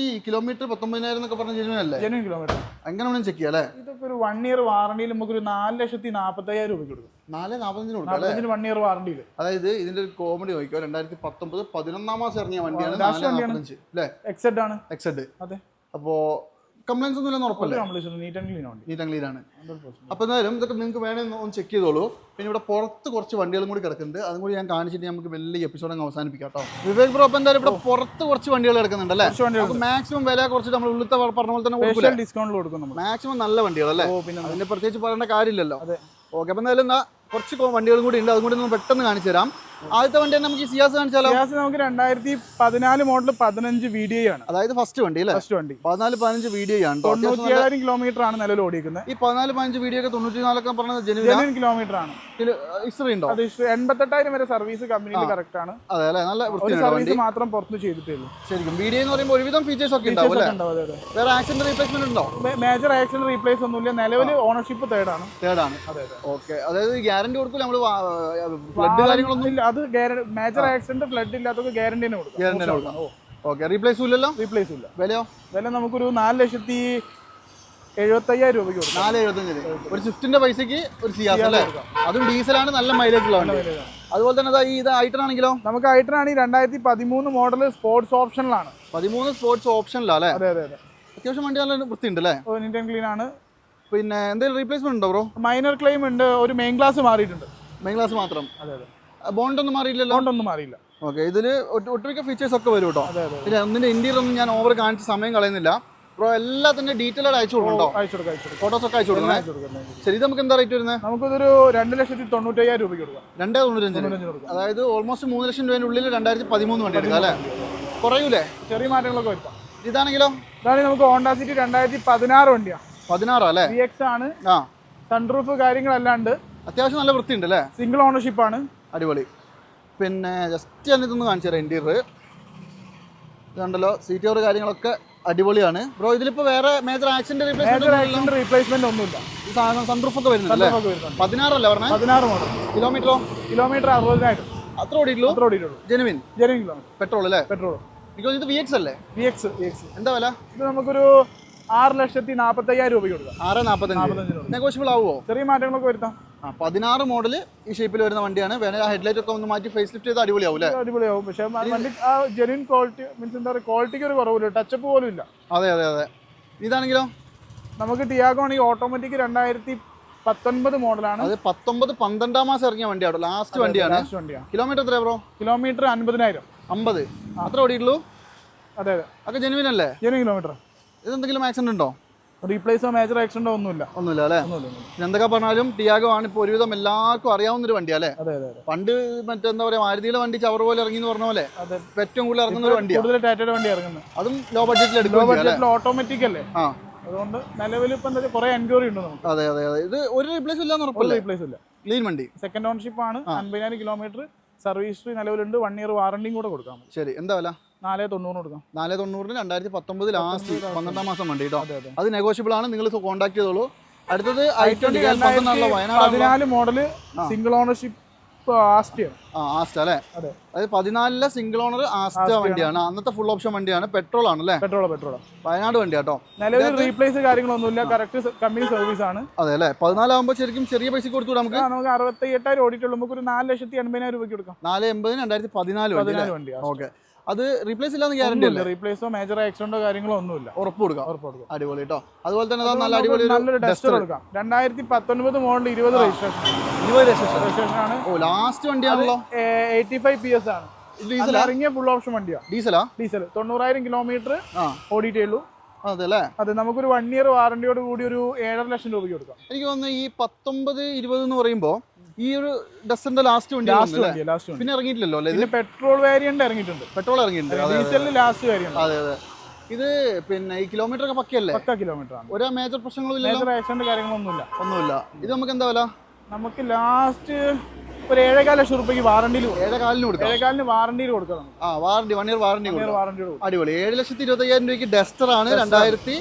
ഈ കിലോമീറ്റർ പത്തൊമ്പതിനായിരം എന്നൊക്കെ പറഞ്ഞ ജനുവനല്ലേ ജനുവൻ കിലോമീറ്റർ അങ്ങനെ വേണം ചെക്ക് ചെയ്യാം അല്ലേ? ഇതൊക്കെ ഒരു വൺ ഇയർ വാറണ്ടിയിൽ നമുക്കൊരു നാല് ലക്ഷത്തി നാൽപ്പത്തയ്യായിരം രൂപയ്ക്ക് കൊടുക്കും. നാല് നാൽപ്പത്തഞ്ചിന് കൊടുക്കാം അല്ലേ? വൺ ഇയർ വാറണ്ടിയിൽ അതായത് ഇതിന്റെ ഒരു കോമഡി നോക്കിയോ രണ്ടായിരത്തി പത്തൊമ്പത് പതിനൊന്നാം മാസം ഇറങ്ങിയ വണ്ടിയാണ് വണ്ടിയാണ്. എക്സെഡ് ആണ്. എക്സെഡ് അതെ. അപ്പോ കംപ്ലൈൻസ് ഒന്നും ഇല്ലെന്ന് ഉറപ്പല്ലേ? നീറ്റ് ആൻഡ് ക്ലീൻ വണ്ടി നീറ്റ് ആൻഡ് ക്ലീൻ ആണ്. ഹൺഡ്രഡ് അപ്പോൾ എന്തായാലും ഇതൊക്കെ നിങ്ങൾക്ക് വേണമെന്ന് ഒന്ന് ചെക്ക് ചെയ്തോളൂ. പിന്നെ ഇവിടെ പുറത്ത് കുറച്ച് വണ്ടികളും കൂടി കിടക്കുന്നുണ്ട്. അതും കൂടി ഞാൻ കാണിച്ചിട്ട് നമുക്ക് വലിയ എപ്പിസോഡ് അങ്ങ് അവസാനിപ്പിക്കാം കേട്ടോ. വിവേക് ബ്രോ അപ്പോൾ എന്തായാലും ഇവിടെ പുറത്ത് കുറച്ച് വണ്ടികൾ കിടക്കുന്നുണ്ട് അല്ലേ? മാക്സിമം വില കുറച്ച് നമ്മൾ ഉള്ളത്തെ പറഞ്ഞ പോലെ തന്നെ ഡിസ്കൗണ്ട് കൊടുക്കുന്നു മാക്സിമം നല്ല വണ്ടികൾ അല്ലേ? പിന്നെ അതിന്റെ പ്രത്യേകിച്ച് പറയേണ്ട കാര്യമില്ലല്ലോ. ഓക്കെ അപ്പം എന്തായാലും എന്താ കുറച്ച് വണ്ടികളും കൂടി ഉണ്ട്. അതും കൂടി ഒന്ന് പെട്ടെന്ന് കാണിച്ചു തരാം. ആദ്യത്തെ വണ്ടി നമുക്ക് സിയാസ് കാണിച്ചാലോ? സിയാസ് നമുക്ക് രണ്ടായിരത്തി പതിനാല് മോഡൽ പതിനഞ്ച് വി ഡി ആണ്. അതായത് ഫസ്റ്റ് വണ്ടി അല്ലേ? ഫസ്റ്റ് വണ്ടി. പതിനാല് പതിനഞ്ച് വീഡിയോ ആണ് ട്ടോ. അത്യാവശ്യം തൊണ്ണൂറ്റി ഏഴായിരം കിലോമീറ്റർ ആണ് നിലവിൽ ഓടിക്കുന്നത് ഈ പതിനാല് പതിനഞ്ച് വീഡിയോ ഒക്കെ തൊണ്ണൂറ്റി നാലൊക്കെ പറഞ്ഞത് ജനുവരി ജനുവൻ കിലോമീറ്റർ ആണ്. ഹിസ്റ്ററി ഉണ്ടോ? അത് എൺപത്തെട്ടായിരം വരെ സർവീസ് കമ്പനിയിൽ കറക്റ്റ് ആണ്. അതെ അല്ലേ? നല്ല സർവീസ് മാത്രം പുറത്ത് ചെയ്തിട്ടുള്ളൂ. ശരിക്കും വീഡിയോ എന്ന് പറയുമ്പോൾ ഒരുവിധം ഫീച്ചേഴ്സ് ഒക്കെ ഉണ്ടാവും വേറെ ആക്ഷൻ റീപ്ലേസ്മെന്റ് ഉണ്ടോ? മേജർ ആക്സിഡന്റ് റീപ്ലേസ് ഒന്നുമില്ല. നിലവിൽ ഓണർഷിപ്പ് തേർഡ് ആണ്. അതെ അതെ. ഓക്കെ അതായത് ഗ്യാരണ്ടി കൊടുക്കില്ല നമ്മൾ ഫ്ലഡ് കാര്യങ്ങളൊന്നും ഇല്ല. അത് മേജർ ആക്സിഡന്റ് ഫ്ലഡ് ഇല്ലാത്തവർക്ക് ഗ്യാരണ്ടീനെ കൊടുക്കും. കൊടുക്കാം. ഓക്കെ. റീപ്ലേസ് ഇല്ലല്ലോ? റീപ്ലേസ് ഇല്ല. വിലയോ? വില നമുക്കൊരു നാല് ലക്ഷത്തി എഴുപത്തയ്യായിരം രൂപയ്ക്ക് കൊടുക്കും. നാല് എഴുപത്തഞ്ചിന് ഒരു സ്വിഫ്റ്റിന്റെ പൈസക്ക് ഒരു സിയാസ് അല്ലേ? അതും ഡീസലാണ് നല്ല മൈലേജ് ഉള്ള വണ്ടി. അതുപോലെ തന്നെ ഈ ഇത് ഐറ്റൺ ആണെങ്കിലോ? നമുക്ക് ഐറ്ററാണ് ഈ രണ്ടായിരത്തി പതിമൂന്ന് മോഡൽ സ്പോർട്സ് ഓപ്ഷനിലാണ് പതിമൂന്ന് സ്പോർട്സ് ഓപ്ഷനിലാണ് അതെ അതെ അതെ. അത്യാവശ്യം വണ്ടി നല്ല വൃത്തി ഉണ്ട് അല്ലേ? നീറ്റ് ആൻഡ് ക്ലീൻ ആണ്. പിന്നെ എന്തെങ്കിലും റീപ്ലേസ്മെന്റ് ഉണ്ടോ ബ്രോ മൈനർ ക്ലെയിം ഉണ്ട് ഒരു മെയിൻ ക്ലാസ് മാറിയിട്ടുണ്ട്. മെയിൻ ക്ലാസ് മാത്രം. അതെ അതെ. ബോണ്ട് ഒന്നും മാറിയില്ലല്ലോ? അതുകൊണ്ടൊന്നും മാറിയില്ല. ഓക്കെ ഇതിൽ ഒട്ടുമിക്ക ഫീച്ചേഴ്സ് ഒക്കെ വരും കേട്ടോ. പിന്നെ ഒന്നിന്റെ ഇന്ത്യയിൽ ഒന്നും ഞാൻ ഓവർ കാണിച്ച് സമയം കളയുന്നില്ല. ബ്രോ എല്ലാത്തിന്റെ ഡീറ്റെയിൽ ആയിട്ട് അയച്ചു കൊടുക്കണ്ടോ ഫോട്ടോസ് ഒക്കെ അയച്ചു കൊടുക്കണേ. ശരി നമുക്ക് എന്താ റേറ്റ് വരുന്നത് നമുക്കിതൊരു രണ്ട് ലക്ഷത്തി തൊണ്ണൂറ്റയ്യായിരം രൂപയ്ക്ക് കൊടുക്കാം. രണ്ടേ തൊണ്ണൂറ്റഞ്ചിന്. അതായത് ഓൾമോസ്റ്റ് മൂന്ന് ലക്ഷം രൂപയുടെ ഉള്ളിൽ രണ്ടായിരത്തി പതിമൂന്ന് വണ്ടി എടുക്കാം അല്ലേ? കുറയൂലേ? ചെറിയ മാറ്റങ്ങളൊക്കെ വരുത്താം. ഇതാണെങ്കിലോ? ഇതാണ് നമുക്ക് ഹോണ്ട സിറ്റി രണ്ടായിരത്തി പതിനാറ് വണ്ടിയാണ് പതിനാറാ അല്ലേ? ആണ്. ആ. സൺറൂഫ് കാര്യങ്ങളല്ലാണ്ട് അത്യാവശ്യം നല്ല വൃത്തിയുണ്ട് അല്ലേ? സിംഗിൾ ഓണർഷിപ്പ് ആണ്. അടിപൊളി. പിന്നെ ജസ്റ്റ് ഞാൻ ഇതൊന്ന് കാണിച്ചു തരാം ഇന്റീരിയർ ഇതുണ്ടല്ലോ സീറ്റ് കവർ കാര്യങ്ങളൊക്കെ അടിപൊളിയാണ്. ബ്രോ ഇതിലിപ്പോ വേറെ മേജർ ആക്സിഡന്റ് റീപ്ലേസ്മെന്റ് ഒന്നും റീപ്ലേസ്മെന്റ് ഒന്നുമില്ല. ഈ സാധനം സൺറൂഫ് ഒക്കെ വരുന്നുണ്ട് ഒക്കെ വരുന്നുണ്ട്. പതിനാറല്ലേ പറഞ്ഞ? പതിനാറ് മോഡൽ കിലോമീറ്ററോ? കിലോമീറ്റർ അറുപതിനായിട്ട് അത്ര ഓടിയിട്ടുള്ളൂ? അത്ര ഓടിയിട്ടുള്ളൂ. Genuine genuine kilometre. പെട്രോൾ അല്ലേ? പെട്രോൾ ഇത് വി എക്സ് അല്ലേ? വി എക്സ് വി എക്സ് എന്താ വില? ഇത് നമുക്കൊരു ആറ് ലക്ഷത്തി നാൽപ്പത്തയ്യായിരം രൂപയ്ക്ക് കൊടുക്കാം ആറ് നാൽപ്പത്തഞ്ച് നെഗോഷ്യബിൾ ആവുമോ ചെറിയ മാറ്റങ്ങളൊക്കെ വരുത്താം. ആ പതിനാറ് മോഡൽ ഈ ഷേപ്പിൽ വരുന്ന വണ്ടിയാണ്. വേണേൽ ആ ഹെഡ്ലൈറ്റ് ഒക്കെ ഒന്ന് മാറ്റി ഫേസ് ലിഫ്റ്റ് ചെയ്ത് അടിപൊളിയാവും അല്ലേ? അടിപൊളിയാവും. പക്ഷേ ആ വണ്ടി ആ ജെനുവിൻ ക്വാളിറ്റി മീൻസ് എന്താ പറയുക ക്വാളിറ്റിക്ക് ഒരു കുറവില്ല. ടച്ചപ്പ് പോലും ഇല്ല. അതെ അതെ അതെ. ഇതാണെങ്കിലോ? നമുക്ക് ടിയാഗോ ആണെങ്കിൽ ഓട്ടോമാറ്റിക് രണ്ടായിരത്തി പത്തൊൻപത് മോഡലാണ് അത് പത്തൊമ്പത് പന്ത്രണ്ടാം മാസം ഇറങ്ങിയ വണ്ടിയാണോ ലാസ്റ്റ് വണ്ടിയാണ്. ലാസ്റ്റ് വണ്ടിയാണ് കിലോമീറ്റർ എത്ര ബ്രോ കിലോമീറ്റർ അൻപതിനായിരം. അമ്പത്. അത്ര ഓടിയിട്ടുള്ളൂ? അതെ അതെ. ഒക്കെ ജെനുവിൻ അല്ലേ? ജെനുവിൻ കിലോമീറ്റർ ഇതെന്തെങ്കിലും ആക്സിഡന്റ് ഉണ്ടോ? റീപ്ലേസോ മേജർ ആക്സിഡന്റോ ഒന്നുമില്ല. ഒന്നുമില്ല അല്ലേ. എന്തൊക്കെ പറഞ്ഞാലും ടിയാഗോ ആണ് ഇപ്പോൾ ഒരുവിധം എല്ലാവർക്കും അറിയാവുന്ന ഒരു വണ്ടിയാ അല്ലേ? പണ്ട് മറ്റെന്താ പറയാ മാരുതിയുടെ വണ്ടി ചവർ പോലെ ഇറങ്ങി എന്ന് പറഞ്ഞ പോലെ ഏറ്റവും കൂടുതൽ ഇറങ്ങുന്ന ഒരു വണ്ടിയാണ് കൂടുതൽ ടാറ്റയുടെ വണ്ടി ഇറങ്ങുന്നത് അതും ലോ ബഡ്ജറ്റിൽ എടുക്കും ഓട്ടോമാറ്റിക് അല്ലേ? ആ. അതുകൊണ്ട് നിലവിൽ ഇപ്പം എന്താ കുറെ എൻക്വയറി ഉണ്ട് നമുക്ക്. അതെ അതെ അതെ. ഇത് ഒരു റീപ്ലേസ് ഇല്ല ഒരു റീപ്ലേസ് ഇല്ല. ക്ലീൻ വണ്ടി. സെക്കൻഡ് ഓണർഷിപ്പ് ആണ്. അൻപതിനായിരം കിലോമീറ്റർ സർവീസ് നിലവിലുണ്ട്. വൺ ഇയർ വാറണ്ടിയും കൂടെ കൊടുക്കാം ശരി. എന്താ വില? നാല് തൊണ്ണൂറ് കൊടുക്കാം. നാല് തൊണ്ണൂറിന് രണ്ടായിരത്തി പത്തൊമ്പത് ലാസ്റ്റ് പന്ത്രണ്ടാം മാസം വണ്ടി കേട്ടോ അതെ. നെഗോഷ്യബിൾ ആണ് നിങ്ങൾ കോൺടാക്ട് ചെയ്തോളൂ. അടുത്തത് ഐ ട്വന്റി പതിനാല് മോഡൽ സിംഗിൾ ഓണർഷിപ്പ് ആസ്റ്റ അല്ലേ? അതായത് പതിനാലിലെ സിംഗിൾ ഓണർ ആസ്റ്റ വണ്ടിയാണ്. അന്നത്തെ ഫുൾ ഓപ്ഷൻ വണ്ടിയാണ്. പെട്രോൾ ആണ് അല്ലേ? പെട്രോൾ പെട്രോൾ വയനാട് വണ്ടി കേട്ടോ നിലവിൽ റീപ്ലേസ് കാര്യങ്ങളൊന്നുമില്ല. കറക്റ്റ് കമ്പനി സർവീസ് ആണ്. അതെ അല്ലേ? പതിനാലാകുമ്പോൾ ശരിക്കും ചെറിയ പൈസ കൊടുത്തു നമുക്ക്. നമുക്ക് അറുപത്തി എട്ടായിരം ഓടിയിട്ടുള്ളൂ. നമുക്ക് ഒരു നാല് ലക്ഷത്തി എൺപതിനായിരം രൂപയ്ക്ക് കൊടുക്കാം. നാല് എൺപതിന് രണ്ടായിരത്തി പതിനാല് വണ്ടി ഓക്കെ അത് റീപ്ലേസ് ഇല്ലാന്ന് ഗ്യാരണ്ടി അല്ല? റീപ്ലേസോ മേജർ ആക്സിഡന്റോ കാര്യങ്ങളോ ഒന്നുമില്ല. ഉറപ്പ് കൊടുക്കാം. ഉറപ്പ് കൊടുക്കാം. അടിപൊളി കേട്ടോ അതുപോലെ തന്നെ നല്ല അടിപൊളി നല്ലൊരു ഡസ്റ്റർ കൊടുക്കാം. രണ്ടായിരത്തി പത്തൊൻപത് മോഡൽ ഇരുപത് രജിസ്ട്രേഷൻ ഇരുപത് രജിസ്ട്രേഷൻ ആണ്. ഓ ലാസ്റ്റ് വണ്ടിയാണല്ലോ എയ്റ്റി ഫൈവ് പി എസ് ആണ്. ഡീസൽ ഇറങ്ങിയ ഫുൾ ഓപ്ഷൻ വണ്ടിയാ. ഡീസലാ ഡീസൽ തൊണ്ണൂറായിരം കിലോമീറ്റർ ഓടിയിട്ടേ ഉള്ളൂ. അതെ അല്ലേ? അതെ നമുക്കൊരു വൺ ഇയർ വാറണ്ടിയോട് കൂടി ഒരു ഏഴര ലക്ഷം രൂപയ്ക്ക് കൊടുക്കാം. എനിക്ക് തോന്നുന്നു ഈ പത്തൊമ്പത് ഇരുപത് എന്ന് പറയുമ്പോൾ ഈ ഒരു ഡസ്റ്ററിന്റെ ലാസ്റ്റ് വണ്ടി ലാസ്റ്റ് വണ്ടി ലാസ്റ്റ് പിന്നെ ഇറങ്ങിയിട്ടില്ലല്ലോ അല്ലേ ഇത്? പെട്രോൾ വേരിയന്റ് ഇറങ്ങിയിട്ടുണ്ട്. പെട്രോൾ ഇറങ്ങിയിട്ടുണ്ട്. അതെ ലാസ്റ്റ് വേരിയന്റ് അതെ അതെ. ഇത് പിന്നെ ഈ കിലോമീറ്റർ ഒക്കെ പക്കയല്ലേ? പക്ക കിലോമീറ്റർ ആണ്. ഒരു മേജർ പ്രശ്നങ്ങളും ഇല്ലല്ലോ മേജർ ആക്സിഡന്റ് കാര്യങ്ങളൊന്നുമില്ല. ഒന്നുമില്ല. ഇത് നമുക്ക് എന്താ വില? നമുക്ക് ലാസ്റ്റ് ഒരു ഏഴേകാൽ ലക്ഷം റുപ്യക്ക് വാറണ്ടിയിൽ ഏഴേകാലിന് ഏഴ് കാലിന് കൊടുക്കാം. ഏഴേകാലിന് വാറണ്ടിയിൽ കൊടുക്കാം ആ warranty one year warranty warranty അടിപൊളി. ഏഴ് ലക്ഷത്തി ഇരുപത്തയ്യായിരം രൂപയ്ക്ക് ഡസ്റ്റർ ആണ് രണ്ടായിരത്തി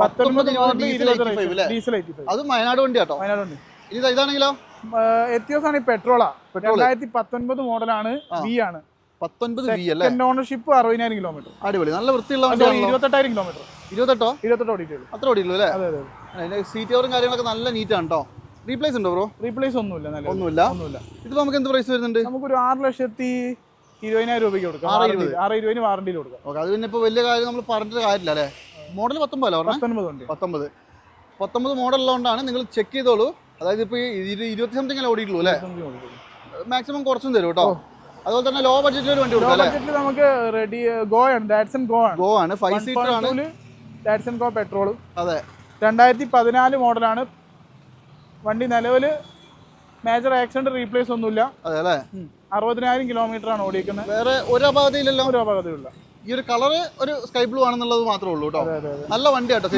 പത്തൊമ്പത് പത്തൊൻപത് ഡീസൽ ഇരുപത് 85 അല്ലേ? ഡീസൽ എയ്റ്റി ഫൈവ് വയനാട് വണ്ടി കേട്ടോ വയനാട് വണ്ടി. ഇതാണെങ്കിലോ? എത്തിയോസ് ആണ് പെട്രോളാ. രണ്ടായിരത്തി പത്തൊൻപത് മോഡലാണ് വി ആണ്. ഓണർഷിപ്പ് അറുപതിനായിരം കിലോമീറ്റർ അടിപൊളി. നല്ല വൃത്തിയുള്ള ഇരുപത്തെട്ടായിരം കിലോമീറ്റർ ഇരുപത്തെട്ടോ? ഇരുപത്തെട്ട് ഓടിയിട്ടുള്ളൂ അത്ര ഓടിയിട്ടുള്ളൂ അല്ലേ? അതെ അതെ സീറ്റ് കവറും കാര്യങ്ങളൊക്കെ നല്ല നീറ്റ് ആണ് കേട്ടോ റീപ്ലേസ് ഉണ്ടോ ബ്രോ റീപ്ലേസ് ഒന്നുമില്ല നല്ല ഒന്നുമില്ല. ഒന്നുമില്ല. ഇത് നമുക്ക് എന്ത് പ്രൈസ് വരുന്നുണ്ട്? നമുക്കൊരു ആറ് ലക്ഷത്തി ഇരുപതിനായിരം രൂപയ്ക്ക് കൊടുക്കാം. ആറ് ഇരുപതിന് വാറണ്ടിയിൽ കൊടുക്കാം. ഓക്കെ അത് പിന്നെ ഇപ്പോൾ വലിയ കാര്യം നമ്മൾ പറഞ്ഞിട്ട് കാര്യമില്ല അല്ലേ? മോഡൽ പത്തൊമ്പതല്ലോ പത്തൊമ്പത് വണ്ടി. പത്തൊമ്പത്. പത്തൊമ്പത് മോഡലുള്ളതുകൊണ്ടാണ് നിങ്ങൾ ചെക്ക് ചെയ്തോളൂ. അതായത് ഇപ്പോൾ ഇരുപത്തി സംതിങ് അല്ലേ ഓടിയിട്ടുള്ളൂ അല്ലേ? മാക്സിമം കുറച്ചും തരും കേട്ടോ. അതുപോലെ തന്നെ ലോ ബഡ്ജറ്റിൽ ഒരു വണ്ടി കൊടുക്കാം ബഡ്ജറ്റിൽ നമുക്ക് റെഡി ഗോ ആണ് ഡാറ്റ്സൺ ഗോ ആണ്. ഗോ ആണ് ഫൈവ് സീറ്റർ ആണ്. ഡാറ്റ്സൺ ഗോ പെട്രോൾ അതെ. രണ്ടായിരത്തി പതിനാല് മോഡലാണ് വണ്ടി നിലവിൽ മേജർ ആക്സിഡന്റ് റീപ്ലേസ് ഒന്നുമില്ല. അതെ അല്ലേ? അറുപതിനായിരം കിലോമീറ്റർ ആണ് ഓടിക്കുന്നത് വേറെ ഒരു അപാകതയില്ലല്ലോ? ഒരു അപകടമില്ല ഈ ഒരു കളർ ഒരു സ്കൈ ബ്ലൂ ആണെന്നുള്ളത് മാത്രമേ ഉള്ളൂ കേട്ടോ. നല്ല വണ്ടി കേട്ടോ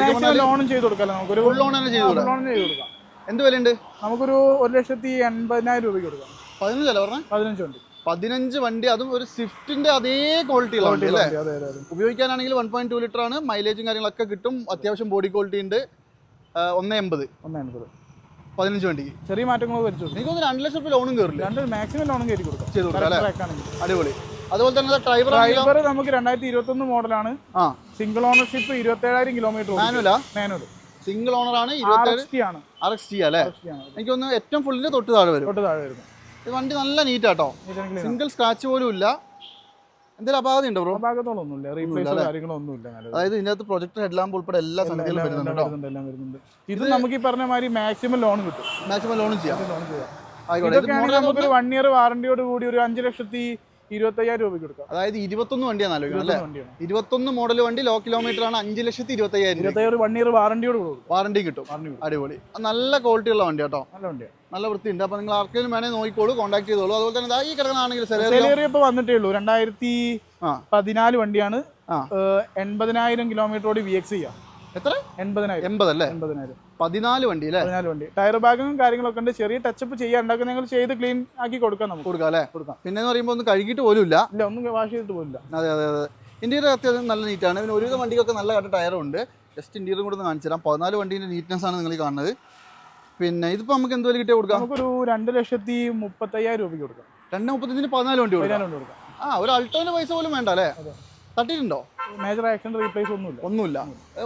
ലോണും ചെയ്ത് കൊടുക്കാം നമുക്കൊരു ഫുൾ ലോൺ തന്നെ ചെയ്ത് കൊടുക്കാം. എന്ത് വിലയുണ്ട്? നമുക്കൊരു ഒരു ലക്ഷത്തി എൺപതിനായിരം രൂപയ്ക്ക് കൊടുക്കാം പതിനഞ്ചല്ലേ പറഞ്ഞ? പതിനഞ്ച് വണ്ടി. പതിനഞ്ച് വണ്ടി അതും ഒരു സ്വിഫ്റ്റിന്റെ അതേ ക്വാളിറ്റി ഉള്ള വണ്ടി അല്ലേ? ഉപയോഗിക്കാനാണെങ്കിൽ വൺ പോയിന്റ് ടു ലിറ്റർ ആണ്. മൈലേജും കാര്യങ്ങളൊക്കെ കിട്ടും. അത്യാവശ്യം ബോഡി ക്വാളിറ്റി ഉണ്ട്. ഒന്ന് എൺപത് ഒന്ന് എൺപത് പതിനഞ്ച് വണ്ടിക്ക്. ചെറിയ മാറ്റങ്ങൾ വരച്ചു എനിക്ക് തോന്നുന്നു രണ്ട് ലക്ഷം രൂപ ലോണും കയറില്ല രണ്ട് മാക്സിമം ലോണും കയറി കൊടുക്കാം. ചെയ്തു കൊടുക്കാം അടിപൊളി. അതുപോലെ തന്നെ ഡ്രൈവർ ഡ്രൈവർ നമുക്ക് രണ്ടായിരത്തി ഇരുപത്തി ഒന്ന് മോഡലാണ്. സിംഗിൾ ഓണർഷിപ്പ് ഇരുപത്തേഴായിരം കിലോമീറ്റർ മാനുവലാ മാനുവൽ സിംഗിൾ ഓണർ ആണ് ആണ്. ആർ എക്സ് ടി അല്ലേ ആർ എക്സ് ടി ആണ് എനിക്ക് ഒന്ന് ഏറ്റവും ഫുള്ളിന്റെ തൊട്ട് താഴെ വരും. തൊട്ട് താഴെ വരും. ഈ വണ്ടി നല്ല നീറ്റ് ആട്ടോ സിംഗിൾ സ്ക്രാച്ച് പോലും ഇല്ല. എന്തെങ്കിലും അപാകത ഉണ്ട് ബ്രോ? ഭാഗത്തോളൊന്നുമില്ല റീപ്ലേസോ കാര്യങ്ങളോ ഒന്നുമില്ല നല്ലത് അതായത് ഇതിനകത്ത് പ്രൊജക്ട് ഹെഡ്ലാമ്പ് ഉൾപ്പെടെ എല്ലാ സംഗതികളും വരുന്നുണ്ട് എല്ലാം വരുന്നുണ്ട് ഇത് നമുക്ക് ഈ പറഞ്ഞ മാതിരി മാക്സിമം ലോൺ കിട്ടും. മാക്സിമം ചെയ്യാം. ലോൺ ചെയ്യാം. ആയിക്കോട്ടെ. ഇത് നമുക്കൊരു വൺ ഇയർ വാറണ്ടിയോട് കൂടി ഒരു അഞ്ച് ലക്ഷത്തി ഇരുപത്തയ്യായിരം രൂപയ്ക്ക് കൊടുക്കാം. അതായത് ഇരുപത്തൊന്ന് വണ്ടിയാണ് ഇരുപത്തൊന്ന് മോഡൽ വണ്ടി ലോ കിലോമീറ്റർ ആണ് അഞ്ച് ലക്ഷത്തി ഇരുപത്തയ്യായിരം ഇരുപത്തയ്യായിരം വൺ ഇയർ വാറണ്ടിയോട് കൂടെ കൊടുക്കും. വാറണ്ടി കിട്ടും. അടിപൊളി. നല്ല ക്വാളിറ്റി ഉള്ള വണ്ടി കേട്ടോ നല്ല വണ്ടിയാണ് നല്ല വൃത്തിയുണ്ട്. അപ്പോൾ നിങ്ങൾ ആർക്കെങ്കിലും വേണേ നോക്കിക്കോളൂ കോൺടാക്ട് ചെയ്തോളൂ. അതുപോലെ തന്നെ ഈ കിടക്കണാണെങ്കിൽ ഇപ്പൊ വന്നിട്ടേ ഉള്ളൂ. രണ്ടായിരത്തി പതിനാല് വണ്ടിയാണ്. എൺപതിനായിരം കിലോമീറ്ററോട് വി എക്സ് ചെയ്യാം. എത്ര? എൺപതിനായിരം. എൺപത് അല്ലേ? എൺപതിനായിരം. പതിനാല് വണ്ടി അല്ലേ പതിനാല് വണ്ടി. ടയർ ബാഗും കാര്യങ്ങളൊക്കെ ഉണ്ട്. ചെറിയ ടച്ചപ്പ് ചെയ്യാൻ ഉണ്ടാക്കുന്ന ഞങ്ങൾ ചെയ്ത് ക്ലീൻ ആക്കി കൊടുക്കാം നമുക്ക്. കൊടുക്കാം അല്ലേ? കൊടുക്കാം. പിന്നെ എന്ന് പറയുമ്പോൾ ഒന്ന് കഴുകിയിട്ട് പോലും ഇല്ല. ഇല്ല ഒന്നും വാഷ് ചെയ്തിട്ട് പോലില്ല അതെ അതെ അതെ. ഇന്റീരിയർ അത്യാവശ്യം നല്ല നീറ്റാണ് പിന്നെ ഒരുവിധ വണ്ടിക്കൊക്കെ നല്ല കട്ട ടയറും ഉണ്ട്. ജസ്റ്റ് ഇന്റീരിയർ കൂടെ ഒന്ന് കാണിച്ചു തരാം. പതിനാല് വണ്ടീന്റെ നീറ്റ്നെസ് ആണ് നിങ്ങൾ കാണുന്നത്. പിന്നെ ഇതിപ്പോൾ നമുക്ക് എന്ത് കിട്ടിയ കിട്ടിയാൽ കൊടുക്കാം? നമുക്കൊരു രണ്ട് ലക്ഷത്തി മുപ്പത്തയ്യായിരം രൂപയ്ക്ക് കൊടുക്കാം. രണ്ട് മുപ്പത്തഞ്ചിന് പതിനാല് വണ്ടി കൊടുക്കാം. ആ ഒരു അൾട്ടോന്റെ പൈസ പോലും വേണ്ട അല്ലേ. തട്ടിയിട്ടുണ്ടോ? മേജർ ആക്സിഡന്റ് റീപ്ലേസ് ഒന്നുമില്ല. ഒന്നുമില്ല.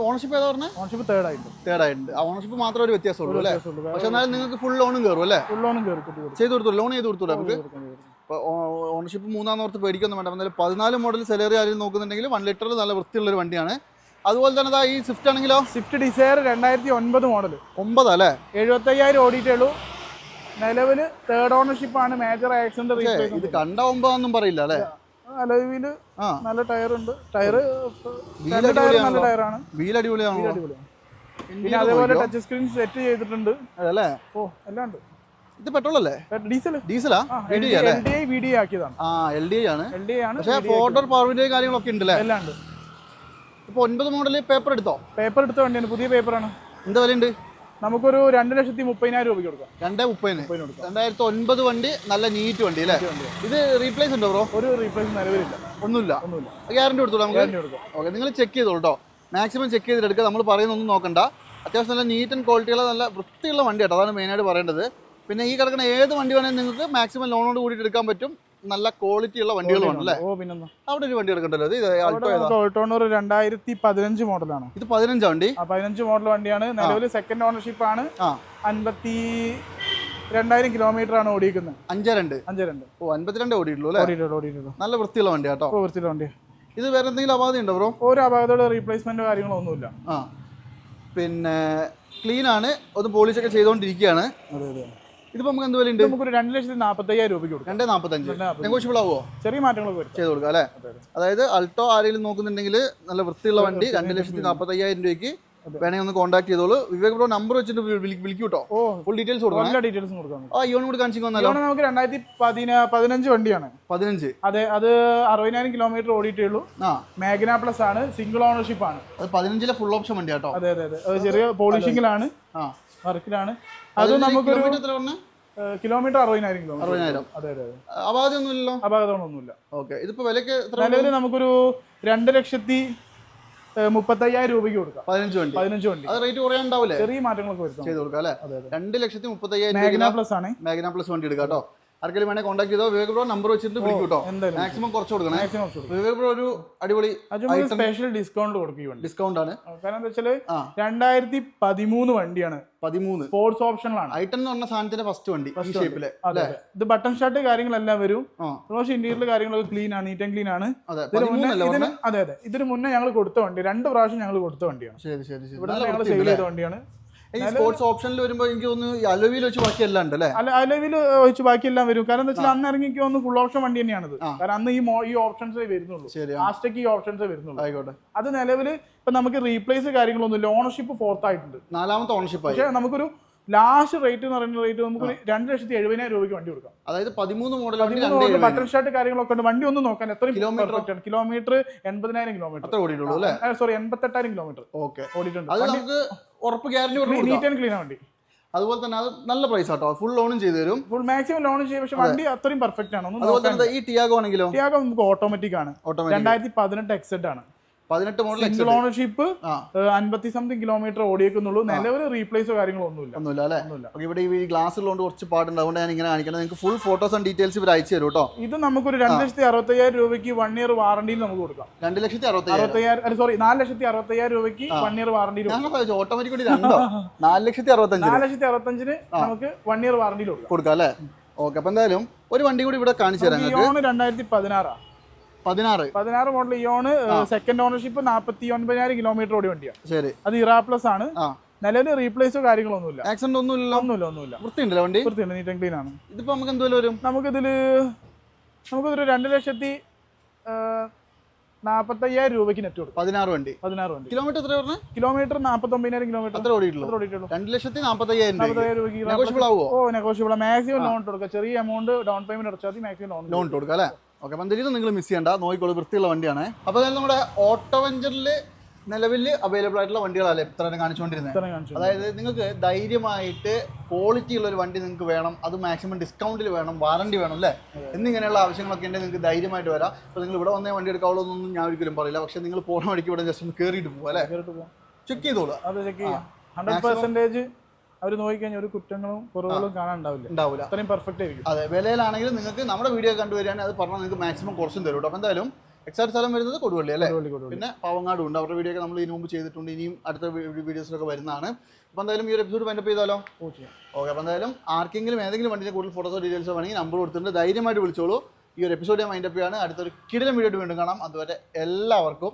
ഓണർഷിപ്പ് ഏതാ പറഞ്ഞത് ഓണർഷിപ്പ് തേർഡ് ആയിട്ടുണ്ട് തേർഡ് ആയിട്ടുണ്ട്. ആ ഓണർഷിപ്പ് മാത്രമേ ഒരു വ്യത്യാസമുള്ളൂ അല്ലേ? പക്ഷെ എന്നാലും നിങ്ങൾക്ക് ഫുൾ ലോണും കയറും അല്ലേ? ഫുൾ ലോണും കയറും ചെയ്ത് കൊടുത്തു? ലോൺ ചെയ്ത് കൊടുത്തു നമുക്ക്? ഓണർഷിപ്പ് മൂന്നാം ഓർത്ത് പേടിക്കൊന്നും വേണ്ട. എന്നാലും പതിനാല് മോഡൽ സെലറി ആരും നോക്കുന്നുണ്ടെങ്കിൽ വൺ ലിറ്റർ നല്ല വൃത്തിയുള്ളൊരു വണ്ടിയാണ്. അതുപോലെ തന്നെ ഈ സ്വിഫ്റ്റ് ആണെങ്കിലോ? സ്വിഫ്റ്റ് ഡിസയർ രണ്ടായിരത്തി ഒൻപത് മോഡൽ ഒമ്പത് അല്ലേ? എഴുപത്തയ്യായിരം ഓടിയിട്ടേ ഉള്ളൂ നിലവിൽ തേർഡ് ഓണർഷിപ്പ് ആണ് മേജർ ആക്സിഡന്റ് ഇത് കണ്ട ഒമ്പതൊന്നും പറയില്ല അല്ലേ? നല്ല ടയർ ഉണ്ട് ടയർ നല്ല ടയറാണ്. വീൽ അടിപൊളിയാണ് പിന്നെ അതേപോലെ ടച്ച് സ്ക്രീൻ സെറ്റ് ചെയ്തിട്ടുണ്ട്. അതല്ലേ? ഓ എല്ലാം ഉണ്ട്. ഇത് പെട്രോൾ അല്ലേ? ഡീസൽ ഡീസലാ എൽ ഡി ഡി ഐ ആക്കിയതാണ്. ആ എൽ ഡി ആണ്. എൽ ഡി ആണ് പക്ഷേ ഫോർഡർ പവർ വിൻഡോ കാര്യങ്ങളൊക്കെ ഉണ്ട് അല്ലേ എല്ലാം ഉണ്ട്. ഇപ്പോൾ ഒൻപത് മോഡൽ പേപ്പർ എടുത്തോ? പേപ്പർ എടുത്ത വണ്ടിയാണ്. പുതിയ പേപ്പറാണ് എന്താ വിലയുണ്ട്? നമുക്കൊരു രണ്ട് ലക്ഷത്തി മുപ്പതിനായിരം രൂപയ്ക്ക് കൊടുക്കാം. രണ്ടേ മുപ്പതിന്. രണ്ടായിരത്തി ഒൻപത് വണ്ടി നല്ല നീറ്റ് വണ്ടി അല്ലേ? ഇത് റീപ്ലേസ് ഉണ്ടോ ബ്രോ ഒരു റീപ്ലേസ് നിലവിലില്ല. ഒന്നുമില്ല. ഒന്നുമില്ല. ഗ്യാരണ്ടി കൊടുത്തോളൂ നമുക്ക്? ഓക്കെ നിങ്ങൾ ചെക്ക് ചെയ്തോളൂ കേട്ടോ മാക്സിമം ചെക്ക് ചെയ്തിട്ട് എടുക്കുക നമ്മൾ പറയുന്നൊന്നും നോക്കണ്ട. അത്യാവശ്യം നല്ല നീറ്റ് ആൻഡ് ക്വാളിറ്റിയുള്ള നല്ല വൃത്തിയുള്ള വണ്ടി കേട്ടോ അതാണ് മെയിനായിട്ട് പറയേണ്ടത്. പിന്നെ ഈ കിടക്കുന്ന ഏത് വണ്ടി വേണമെങ്കിൽ നിങ്ങൾക്ക് മാക്സിമം ലോണോട് കൂടിയിട്ട് എടുക്കാൻ പറ്റും. നല്ല ക്വാളിറ്റി ഉള്ള വണ്ടികളുമാണ് അല്ലേ ഓ അവിടെ ഒരു വണ്ടി എടുക്കണ്ടല്ലോ? ഇത് ഓൾട്ടോണർ രണ്ടായിരത്തി പതിനഞ്ച് മോഡലാണ്. ഇത് പതിനഞ്ചാ വണ്ടി? പതിനഞ്ച് മോഡൽ വണ്ടിയാണ്. നിലവിൽ സെക്കൻഡ് ഓണർഷിപ്പ് ആണ്. അൻപത്തി രണ്ടായിരം കിലോമീറ്റർ ആണ് ഓടിക്കുന്നത് അഞ്ച് രണ്ട്? അഞ്ച് രണ്ട്. ഓ അൻപത്തിരണ്ട് ഓടിയിട്ടുള്ളൂ അല്ലേ? ഓടിയിട്ടുള്ളൂ നല്ല വൃത്തിയുള്ള വണ്ടി കേട്ടോ ഓ വൃത്തിയുള്ള വണ്ടി ഇത് വേറെ എന്തെങ്കിലും അപാധി ഉണ്ടോ ബ്രോ? ഒരു അപാകതയുടെ റീപ്ലേസ്മെന്റ് കാര്യങ്ങളോ ഒന്നുമില്ല. ആ. പിന്നെ ക്ലീൻ ആണ്. ഒന്ന് പോളിഷൊക്കെ ചെയ്തുകൊണ്ടിരിക്കുകയാണ്. അതെ അതെ. ഇതിപ്പോ നമുക്ക് എന്ത് വിലയുണ്ട്? നമുക്കൊരു രണ്ട് ലക്ഷത്തി നാൽപ്പത്തയ്യായിരം രൂപയ്ക്ക് കൊടുക്കും. രണ്ട് നാൽപ്പത്തഞ്ച് നാപ്പത്തഞ്ച്. നെഗോഷ്യബിൾ ആവുമോ ചെറിയ മാറ്റങ്ങൾ ചെയ്ത് കൊടുക്കാം അല്ലേ? അതെ, അതെ. അതായത് അൾട്ടോ ആരെങ്കിലും നോക്കുന്നുണ്ടെങ്കിൽ നല്ല വൃത്തിയുള്ള വണ്ടി രണ്ട് ലക്ഷത്തി നാൽപ്പത്തയ്യായിരം രൂപയ്ക്ക് വേണമെങ്കിൽ ഒന്ന് കോൺടാക്ട് ചെയ്തോളൂ. വിവേക് ബ്രോ നമ്പർ വെച്ചിട്ട് വിളിക്കൂ കേട്ടോ ഫുൾ ഡീറ്റെയിൽസ് കൊടുക്കാം എല്ലാ ഡീറ്റെയിൽസും കൊടുക്കാം ആ ഇയോൺ കൂടി കാണിച്ചു വന്നാലോ നമുക്ക് രണ്ടായിരത്തി പതിന പതിനഞ്ച് വണ്ടിയാണ്. പതിനഞ്ച്. അതെ അത് അറുപതിനായിരം കിലോമീറ്റർ ഓടിയിട്ടേ ഉള്ളൂ. ആ. മാഗ്ന പ്ലസ് ആണ് സിംഗിൾ ഓണർഷിപ്പ് ആണ്. അത് പതിനഞ്ചിലെ ഫുൾ ഓപ്ഷൻ വണ്ടി കേട്ടോ അതെ അതെ. അതെ ചെറിയ പോളിഷിംഗിലാണ് ആ. വർക്കിലാണ് അത് നമുക്ക് കിലോമീറ്റർ അറുപതിനായിരം കിലോമീറ്റർ അതെ ഓക്കെ. ഇതിപ്പോ വിലക്ക് നിലവിൽ നമുക്കൊരു രണ്ട് ലക്ഷത്തി മുപ്പത്തയ്യായിരം രൂപയ്ക്ക് കൊടുക്കാം. പതിനഞ്ച് വണ്ടി. പതിനഞ്ച് വണ്ടി. അത് റേറ്റ് കുറയാൻ ഉണ്ടാവില്ലേ ചെറിയ മാറ്റങ്ങളൊക്കെ വരുത്തും ചെയ്ത് കൊടുക്കാം അല്ലേ? രണ്ട് ലക്ഷത്തി മുപ്പത്തയ്യായിരം പ്ലസ് ആണ് മാഗ്ന പ്ലസ് വണ്ടി എടുക്കാം കേട്ടോ. ആർക്കെങ്കിലും വേണേ കോൺടാക്ട് ചെയ്തോ? വിവേക് ബ്രോ നമ്പർ വെച്ചിട്ട് വിളിക്കൂട്ടോ. മാക്സിമം കുറച്ച് കൊടുക്കണേ. വിവേക് ബ്രോ ഒരു അടിപൊളി സ്പെഷ്യൽ ഡിസ്കൗണ്ട് കൊടുക്കും ഡിസ്കൗണ്ട് ആണ്. കാരണം എന്താ വെച്ചാൽ ആ. രണ്ടായിരത്തി പതിമൂന്ന് വണ്ടിയാണ്. പതിമൂന്ന്. സ്പോർട്സ് ഓപ്ഷനിലാണ് ഐട്ടൺ എന്ന് പറഞ്ഞ സാധനത്തിന്റെ ഫസ്റ്റ് വണ്ടി ഷേപ്പിൽ അതെ ഇത് ബട്ടൺ ഷർട്ട് കാര്യങ്ങളെല്ലാം വരും. പക്ഷേ ഇന്റീരിയർ കാര്യങ്ങളൊക്കെ ക്ലീൻ ആണ് നീറ്റ് ആൻഡ് ക്ലീൻ ആണ്. അതെ അതെ ഇതിന് മുന്നേ ഞങ്ങൾ കൊടുത്ത വണ്ടി രണ്ട് പ്രാവശ്യം ഞങ്ങൾ കൊടുത്ത വണ്ടിയാണ്. ശരി ശരി ശരി. ഇവിടെ ഞങ്ങൾ സെയിൽ ചെയ്ത വണ്ടിയാണ്. ഈ സ്പോർട്സ് ഓപ്ഷനിൽ വരുമ്പോൾ എനിക്ക് തോന്നുന്നു അലോവിയിൽ വെച്ച് ബാക്കി എല്ലാം ഉണ്ട് അല്ലേ? അല്ല അലവിൽ വെച്ച് ബാക്കിയെല്ലാം വരും. കാരണം എന്താ വെച്ചാൽ അന്ന് ഇറങ്ങി ഒന്ന് ഫുൾ ഓപ്ഷൻ വണ്ടി തന്നെയാണ് അത് കാരണം അന്ന് ഈ ഈ ഓപ്ഷൻസേ വരുന്നുള്ളൂ. ലാസ്റ്റേക്ക് ഈ ഓപ്ഷൻസേ വരുന്നുള്ളൂ. ആയിക്കോട്ടെ. അത് നിലവിൽ ഇപ്പൊ നമുക്ക് റീപ്ലേസ് കാര്യങ്ങളൊന്നുമില്ല. ഓണർഷിപ്പ് ഫോർത്ത് ആയിട്ടുണ്ട്. നാലാമത്തെ ഓണർഷിപ്പ് പക്ഷേ നമുക്കൊരു ലാസ്റ്റ് റേറ്റ് എന്ന് പറയുന്ന റേറ്റ് നമുക്ക് രണ്ട് ലക്ഷത്തി എഴുപതിനായിരം രൂപയ്ക്ക് വണ്ടി കൊടുക്കാം. അതായത് പതിമൂന്ന് മോഡൽ ബട്ടൺ ഷർട്ട് കാര്യങ്ങളൊക്കെ ഉണ്ട്. വണ്ടി ഒന്ന് നോക്കാൻ എത്ര കിലോമീറ്റർ കിലോമീറ്റർ എൺപതിനായിരം കിലോമീറ്റർ ഓടിയിട്ടുള്ളൂ അല്ലേ? സോറി എൺപത്തെട്ടായിരം കിലോമീറ്റർ ഓക്കെ ഓടിയിട്ടുണ്ട്. അത് നമുക്ക് ഉറപ്പ് ഗ്യാരണ്ടി നീറ്റ് ആൻഡ് ക്ലീൻ വണ്ടി. അതുപോലെ തന്നെ അത് നല്ല പ്രൈസ് ആട്ടോ. ഫുൾ ലോണും ചെയ്തു തരും. ഫുൾ മാക്സിമം ലോൺ ചെയ്യും. പക്ഷെ വണ്ടി അത്രയും പെർഫെക്റ്റ് ആണ്. അതുപോലെ തന്നെ ഈ ടിയാഗോ ആണെങ്കിലോ? ടിയാഗോ നമുക്ക് ഓട്ടോമാറ്റിക് ആണ്. രണ്ടായിരത്തി പതിനെട്ട് എക്സെഡ് ആണ്. പതിനെട്ട് മോഡൽ സിംഗിൾ ഓണർഷിപ്പ് അൻപത്തി സംതിങ് കിലോമീറ്റർ ഓടിയേക്കുന്നുള്ളൂ. നിലവിൽ റീപ്ലേസോ കാര്യങ്ങളോ ഒന്നുമില്ല. ഒന്നുമില്ല അല്ലേ? ഇവിടെ ഈ ഗ്ലാസ് ഉള്ളതുകൊണ്ട് കുറച്ച് പാടുണ്ട്. അതുകൊണ്ട് ഞാൻ ഇങ്ങനെ കാണിക്കണം. നിങ്ങൾക്ക് ഫുൾ ഫോട്ടോസ് ആൻഡ് ഡീറ്റെയിൽസ് ഇവർ അയച്ചു തരും കേട്ടോ. ഇത് നമുക്കൊരു രണ്ട് ലക്ഷത്തി അറുപത്തയ്യായിരം രൂപയ്ക്ക് വൺ ഇയർ വാറണ്ടിയിൽ നമുക്ക് കൊടുക്കാം. രണ്ട് ലക്ഷത്തി അറുപത്തി അറുപത്തയ്യായിരം സോറി നാല് ലക്ഷത്തി അറുപത്തയ്യായിരം രൂപയ്ക്ക് വൺ ഇയർ വാറണ്ടിയിൽ ഞാൻ ഓട്ടോമാറ്റിക് കൂടി രണ്ടോ നാല് ലക്ഷത്തി അറുപത്തഞ്ച് നാല് ലക്ഷത്തി അറുപത്തഞ്ചിന് നമുക്ക് വൺ ഇയർ വാറണ്ടിയിൽ കൊടുക്കാം. കൊടുക്കാം അല്ലേ? ഓക്കെ അപ്പൊ എന്തായാലും ഒരു വണ്ടി കൂടി ഇവിടെ കാണിച്ചു തരാം രണ്ടായിരത്തി പതിനാറാ. പതിനാറ്. പതിനാറ് മോഡൽ ഇയോണ് സെക്കൻഡ് ഓണർഷിപ്പ് നാൽപ്പത്തി ഒൻപതിനായിരം കിലോമീറ്റർ ഓടി വണ്ടിയാണ് ശരി. അത് ഇറാ പ്ലസ് ആണ്. നിലവിൽ റീപ്ലേസോ കാര്യങ്ങളൊന്നുമില്ല ആക്സിഡന്റ് ഒന്നും ഇല്ല ഒന്നുമില്ല ഒന്നുമില്ല. വൃത്തിയുണ്ടല്ലോ വണ്ടി? വൃത്തിയുണ്ട് നീറ്റ് ആൻഡ് ക്ലീൻ ആണ്. ഇതിപ്പോ നമുക്ക് എന്തുവരെ വരും? നമുക്കിതിൽ നമുക്കിതൊരു രണ്ട് ലക്ഷത്തി നാൽപ്പത്തയ്യായിരം രൂപയ്ക്ക് നെറ്റ് കൊടുക്കും. പതിനാറ് വണ്ടി. പതിനാറ് വണ്ടി. കിലോമീറ്റർ എത്ര പറഞ്ഞ? കിലോമീറ്റർ നാൽപ്പത്തൊമ്പതിനായിരം കിലോമീറ്റർ എത്ര ഓടിയിട്ടുള്ളൂ. രണ്ട് ലക്ഷത്തി നാൽപ്പത്തയ്യായിരം രൂപയ്ക്ക്. ഓ നെഗോഷ്യബിൾ മാക്സിമം ലോൺ കൊടുക്കുക ചെറിയ എമൗണ്ട് ഡൗൺ പേയ്മെന്റ് അടച്ചാൽ മാക്സിമം ലോൺ ലോൺ കൊടുക്കുക കൊടുക്കാം അല്ലേ? ഓക്കെ അപ്പം നിങ്ങൾ മിസ് ചെയ്യണ്ട. നോക്കിക്കോളൂ വൃത്തിയുള്ള വണ്ടിയാണ്. അപ്പോൾ അതായത് നമ്മുടെ ഓട്ടോ വെഞ്ചറിൽ നിലവിൽ അവൈലബിൾ ആയിട്ടുള്ള വണ്ടികളല്ലേ ഇത്ര കാണിച്ചുകൊണ്ടിരുന്നത്? അതായത് നിങ്ങൾക്ക് ധൈര്യമായിട്ട് ക്വാളിറ്റി ഉള്ള ഒരു വണ്ടി നിങ്ങൾക്ക് വേണം. അത് മാക്സിമം ഡിസ്കൗണ്ടിൽ വേണം വാറണ്ടി വേണം അല്ലേ? എന്നിങ്ങനെയുള്ള ആവശ്യങ്ങളൊക്കെ ഉണ്ടെങ്കിൽ നിങ്ങൾക്ക് ധൈര്യമായിട്ട് വരാം. അപ്പോൾ നിങ്ങൾ ഇവിടെ വന്നേ വണ്ടി എടുക്കാവുള്ളൂ എന്നൊന്നും ഞാൻ ഒരിക്കലും പറയില്ല. പക്ഷെ നിങ്ങൾ പോണ വഴിക്ക് ഇവിടെ ജസ്റ്റ് ഒന്ന് കയറിയിട്ട് പോകും അല്ലേ? ചെക്ക് ചെയ്തോളൂ. ചെക്ക് ചെയ്യാം. ഹൺഡ്രഡ് പെർസെന്റേജ് അവർ നോക്കിക്കഴിഞ്ഞാൽ ഒരു കുറ്റങ്ങളും കുറവുകളും കാണാനുണ്ടാവില്ല. ഉണ്ടാവില്ല. അത്രയും പെർഫെക്റ്റ് ആയിരിക്കും. അതെ വിലയിലാണെങ്കിലും നിങ്ങൾക്ക് നമ്മുടെ വീഡിയോ കണ്ടുവരികയാണെങ്കിൽ അത് പറഞ്ഞാൽ നിങ്ങൾക്ക് മാക്സിമം കുറച്ചും തരും കേട്ടോ അപ്പോൾ എന്തായാലും എക്സാക്ട് സ്ഥലം വരുന്നത് കൊടുവള്ളി അല്ലേ. പിന്നെ പാവങ്ങാടും ഉണ്ട്. അവരുടെ വീഡിയോ ഒക്കെ നമ്മൾ ഇതിനു മുമ്പ് ചെയ്തിട്ടുണ്ട്. ഇനിയും അടുത്ത വീഡിയോസിലൊക്കെ വരുന്നതാണ്. അപ്പോൾ എന്തായാലും ഈ ഒരു എപ്പിസോഡ് വൈൻഡപ്പ് ചെയ്താലോ? ഓക്കെ ഓക്കെ അപ്പോൾ എന്തായാലും ആർക്കെങ്കിലും ഏതെങ്കിലും വണ്ടിയുടെ കൂടുതൽ ഫോട്ടോസോ ഡീറ്റെയിൽസോ വേണമെങ്കിൽ നമ്പർ കൊടുത്തിട്ടുണ്ട്. ധൈര്യമായിട്ട് വിളിച്ചോളൂ. ഈ ഒരു എപ്പിസോഡ് ഞാൻ വൈൻഡപ്പ് ചെയ്യാണ് അടുത്തൊരു കിടിലം വീഡിയോ വീണ്ടും കാണാം. അതുവരെ എല്ലാവർക്കും